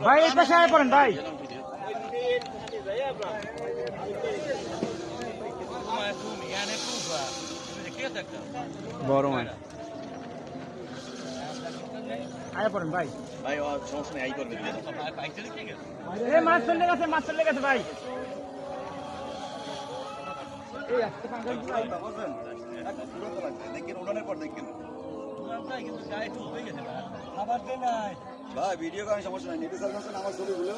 ভাই এই পাশে আয় পড়েন ভাই। বড় মাছ। আয় পড়েন ভাই। ভাই সমস্যা নেই আই করবে। এ মাছ চলে গেছে মাছ চলে গেছে ভাই। দেখেন পর দেখেন। ভাই ভিডিও করার সমস্যা নাই। নেটে আমার ছবিগুলো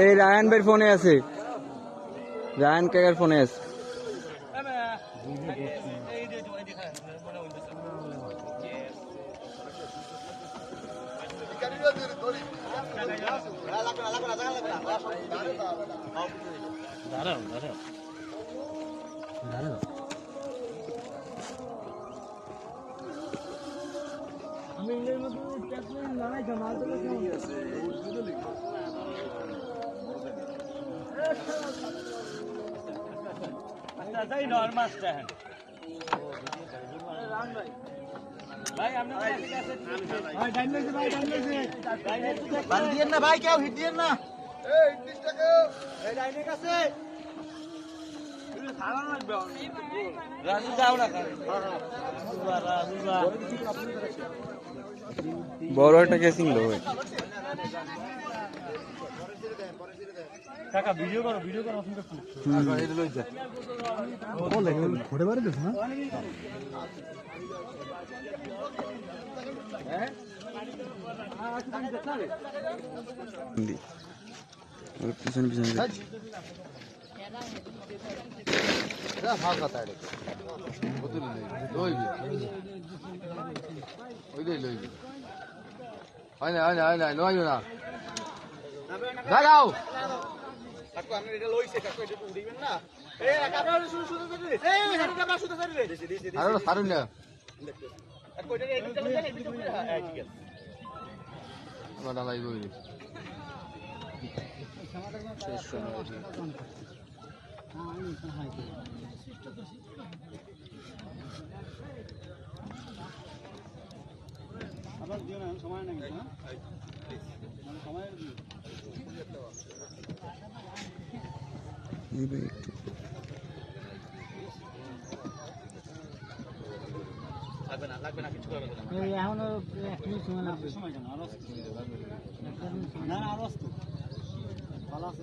এই রায়ান ভাইয়ের ফোনে আছে। রায়ান কাকার ফোনে আছে। ভাই ডাইন লইছে ভাই ডাইন লইছে বাল দিয়েন না ভাই কেউ হিট দিয়েন না বড় একটা কেসিং লো ভাই। কাকা ভিডিও করো ভিডিও করো আপনি ঘুরে বাড়ি দিস না দি। ওর পিছনে পিছনে দাঁড়াও কাকু আপনি এটা লইছে কাকু হ্যাঁ আবার দিও না সময় নাই হ্যাঁ সময় একটু লাগবে। না লাগবে না কিছু করবে না এই এখনও এক মিনিট সময় লাগবে। সময় কেন আরও না আরও ভালো আছে?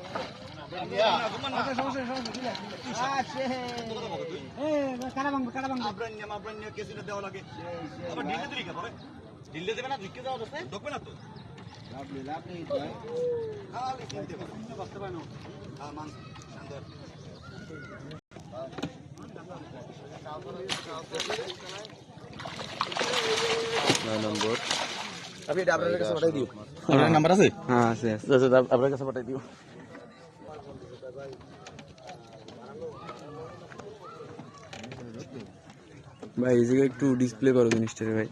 ঢিলে দেবে না ঢুকে দোস্তে ঢুকবে না তো খালি কিনতে পারো বসতে পারে না হ্যাঁ মান নয় নম্বর আপনি আপনার কাছে পাঠাই দিও আপনার নাম্বার আছে হ্যাঁ আছে আচ্ছা আপনার কাছে পাঠাই দিও ভাই এই জায়গায় একটু ডিসপ্লে করো জিনিসটা রে ভাই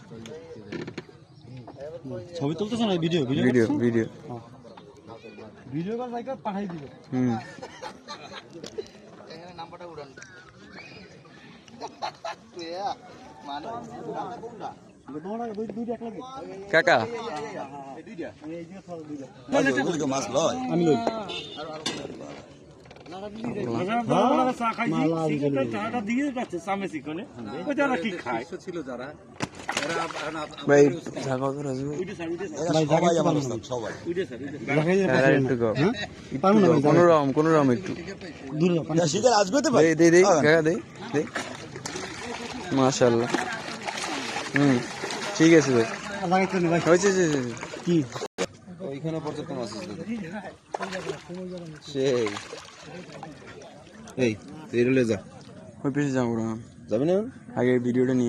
ছবি তুলতেছ না video video video video call ভাই পাঠাই দিবে হুম এখানে নাম্বারটা উড়ান মানে কাকা আমি লই চা খাইছি সিগারেট চাটা দিয়ে যাচ্ছে সামনে সিকনে ওই যারা কি খায় ছিল যারা ভাই থাকা তো রাজু ভাই সবাই জায়গা আমার পারব না। ওস্তাদ, সবাই উঠে স্যার উঠে আর একটু দে হুম ঠিক আছে ভাই। হয়েছে হয়েছে, হয়েছে। কি ওইখানে পর্যন্ত মাছ আছে সেই। এই তুই যা। ওই পিছিয়ে যাব যাবে যাবি না আগে ভিডিওটা নিয়ে